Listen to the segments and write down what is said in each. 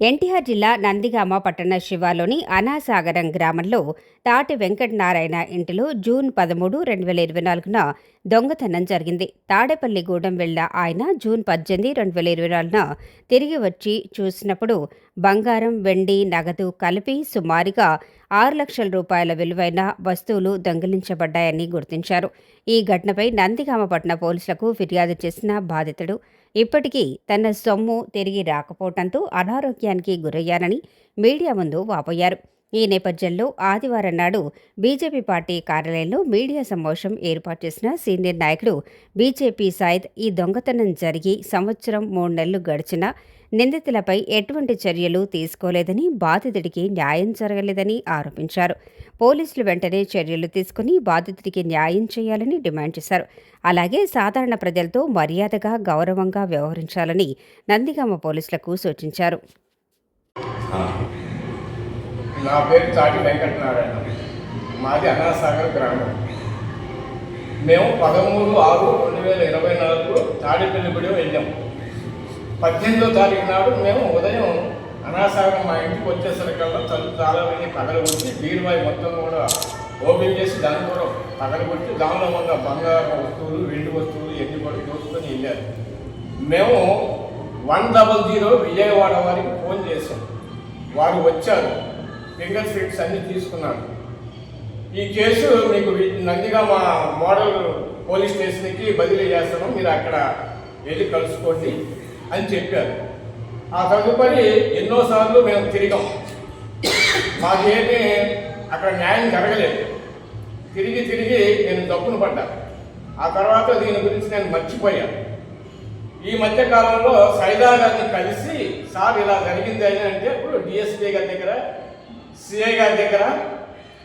ఎన్టీఆర్ జిల్లా నందిగామ పట్టణ శివాలోని అనాసాగరం గ్రామంలో తాటి వెంకటనారాయణ ఇంటిలో జూన్ పదమూడు రెండు వేల ఇరవై నాలుగున దొంగతనం జరిగింది. తాడేపల్లిగూడెం వెళ్ళిన ఆయన జూన్ పద్దెనిమిది రెండు వేల ఇరవై నాలుగున తిరిగి వచ్చి చూసినప్పుడు బంగారం వెండి నగదు కలిపి సుమారుగా ఆరు లక్షల రూపాయల విలువైన వస్తువులు దొంగిలించబడ్డాయని గుర్తించారు. ఈ ఘటనపై నందిగామ పట్టణ పోలీసులకు ఫిర్యాదు చేసిన బాధితుడు ఇప్పటికీ తన సొమ్ము తిరిగి రాకపోవడంతో అనారోగ్యానికి గురయ్యానని మీడియా ముందు వాపోయారు. ఈ నేపథ్యంలో ఆదివారం నాడు బీజేపీ పార్టీ కార్యాలయంలో మీడియా సమావేశం ఏర్పాటు చేసిన సీనియర్ నాయకుడు బీజేపీ సాయిద్ ఈ దొంగతనం జరిగి సంవత్సరం మూడు నెలలు గడిచినా నిందితులపై ఎటువంటి చర్యలు తీసుకోలేదని బాధితుడికి న్యాయం జరగలేదని ఆరోపించారు. పోలీసులు వెంటనే చర్యలు తీసుకుని బాధితుడికి న్యాయం చేయాలని డిమాండ్ చేశారు. అలాగే సాధారణ ప్రజలతో మర్యాదగా గౌరవంగా వ్యవహరించాలని నందిగామ పోలీసులకు సూచించారు. నా పేరు చాటి వెంకటనారాయణ. మాది అనాసాగర్ గ్రామం. మేము పదమూడు ఆరు రెండు వేల ఇరవై నాలుగు తాడేపల్లిగూడెం వెళ్ళాం. పద్దెనిమిదో తారీఖు నాడు మేము ఉదయం అనాసాగరం మా ఇంటికి వచ్చేసరికల్లా తలుపు తాళాలని పగలగొట్టి బీరువాయి మొత్తం కూడా ఓపెన్ చేసి దాన్ని కూడా పగలగొట్టి దానిలో ఉన్న బంగారు వస్తువులు వెండి వస్తువులు ఎన్ని కూడా చూసుకొని వెళ్ళారు. మేము వన్ డబల్ జీరో విజయవాడ వారికి ఫోన్ చేశాం. వారు వచ్చారు. ఫింగర్ ప్రింట్స్ అన్నీ తీసుకున్నారు. ఈ కేసు మీకు నందిగా మా మోడల్ పోలీస్ స్టేషన్కి బదిలీ చేస్తాము మీరు అక్కడ వెళ్ళి కలుసుకోండి. అని చెప్పారు. ఆ తదుపరి ఎన్నోసార్లు మేము తిరిగాం. మాకేమీ అక్కడ న్యాయం జరగలేదు. తిరిగి తిరిగి నేను తప్పును పడ్డా. ఆ తర్వాత దీని గురించి నేను మర్చిపోయాను ఈ మధ్య కాలంలో సైదా గారిని కలిసి సార్ ఇలా జరిగింది అని అంటే ఇప్పుడు డిఎస్పీ గారి దగ్గర సిఐ గారి దగ్గర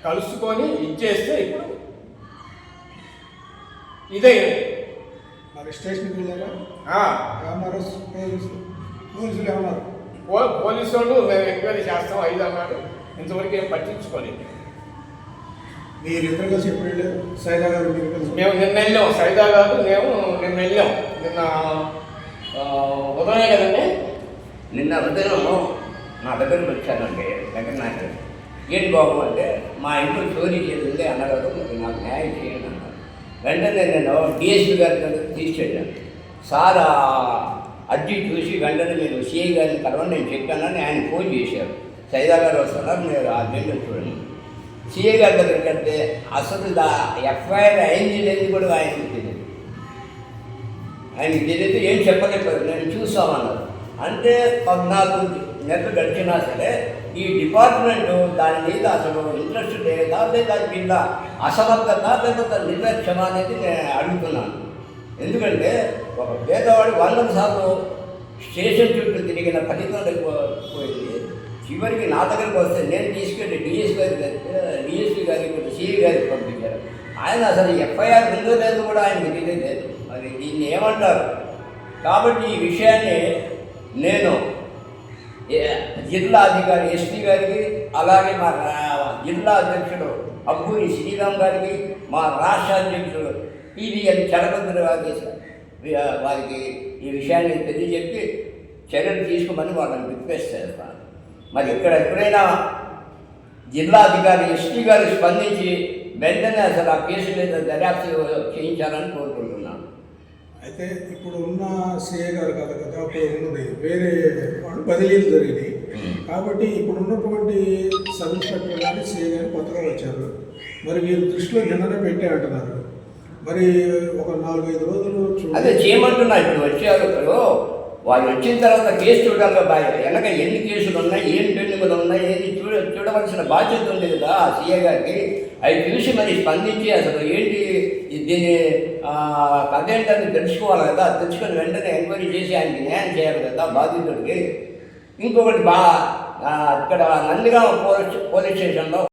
కలుసుకొని ఇచ్చేస్తే ఇప్పుడు ఇదే స్టేషన్కి వెళ్ళారా? ఆ, ఏమన్నారు? పోలీసు పోలీసులు ఏమన్నారు? పో- పోలీసు వాళ్ళు మేము ఎంక్వైరీ చేస్తాం ఐదు అన్నారు ఇంతవరకు ఏం పట్టించుకోలేదు. మీరు ఇద్దరు కలిసి ఎప్పుడు వెళ్ళారు? సైదా గారు మీరు కలిసి మేము నిన్న వెళ్ళాం. సైదా గారు మేము నిన్న వెళ్ళాం. నిన్న ఉదయం కదండి? నిన్న ఉదయం నా దగ్గరికి వచ్చానండి వెంకటనాయకుడు ఏంటి బాబు అంటే మా ఇంట్లో చోరీ చేసింది అన్నారు మరి నాకు న్యాయం చేయండి అన్నారు. వెంటనే నేను డిఎస్పీ గారి దగ్గర తీసుకెళ్ళాను. సార్ అర్జీ చూసి వెంటనే మీరు సిఐ గారిని కలవని నేను చెప్పానని ఆయన ఫోన్ చేశారు. సైదా గారు వస్తున్నారు మీరు ఆ జెండా చూడండి. సిఐ గారి దగ్గరికి వెళ్తే అసలు దా ఎఫ్ఐఆర్ అయింది లేదు కూడా ఆయనకు తెలియదు ఆయనకి తెలియదు ఏం చెప్పలేకపోయారు. నేను చూసామన్నారు అంటే పద్నాలుగు నెలలు గడిచినా సరే ఈ డిపార్ట్మెంట్ దాని మీద అసలు ఇంట్రెస్ట్ లేదా లేదా మీద అసమర్థత లేకపోతే నిర్లక్ష్యం అనేది నేను అడుగుతున్నాను. ఎందుకంటే ఒక పేదవాడు వందల సార్లు స్టేషన్ చుట్టూ తిరిగిన ఫలితం లేకపోయింది చివరికి నా దగ్గరికి వస్తే నేను తీసుకెళ్ళి డిఎస్ గారి డిఎస్పీ గారికి సిఐ గారికి పంపించారు. ఆయన అసలు ఎఫ్ఐఆర్ ఉందో లేదో కూడా ఆయన తెలియలేదు. మరి దీన్ని ఏమంటారు? కాబట్టి ఈ విషయాన్ని నేను జిల్లా అధికారి ఎస్పీ గారికి అలాగే మా జిల్లా అధ్యక్షుడు అబ్బూరి శ్రీరామ్ గారికి మా రాష్ట్ర అధ్యక్షుడు పివిఎల్ చలపతి వారికి వారికి ఈ విషయాన్ని తెలియజెప్పి చర్యలు తీసుకోమని వాళ్ళని రిక్వెస్ట్ చేస్తాను మరి ఇక్కడ ఎప్పుడైనా జిల్లా అధికారి ఎస్పీ గారు స్పందించి వెంటనే అసలు ఆ కేసు మీద దర్యాప్తు చేయించాలని కోరుతున్నాను అయితే ఇప్పుడు ఉన్న సిఏ గారు కదా కదా అప్పుడు ఉన్నది. వేరే వాళ్ళు బదిలీలు జరిగినాయి. కాబట్టి ఇప్పుడు ఉన్నటువంటి సబ్ ఇన్స్పెక్టర్ కానీ సిఏ గారు కొత్తగా వచ్చారు. మరి వీరు దృష్టిలో నిన్ననే పెట్టే అంటున్నారు. మరి ఒక నాలుగైదు రోజులు అదే చేయమంటున్నా. ఇప్పుడు వచ్చారు వాళ్ళు వచ్చిన తర్వాత కేసు చూడాలి బాయ్. వెనక ఎన్ని కేసులు ఉన్నాయి ఏం పెండింగులు ఉన్నాయి ఏది చూడ చూడవలసిన బాధ్యత ఉంది కదా సీఏ గారికి. అవి చూసి మరి స్పందించి అసలు ఏంటి దీని ఆ, కథ ఏంటని తెలుసుకోవాలి కదా తెలుసుకొని వెంటనే ఎంక్వైరీ చేసి ఆయనకి న్యాయం చేయాలి కదా బాధితుడికి. ఇంకొకటి బా ఇక్కడ నందిగామ పోలీస్ పోలీస్ స్టేషన్లో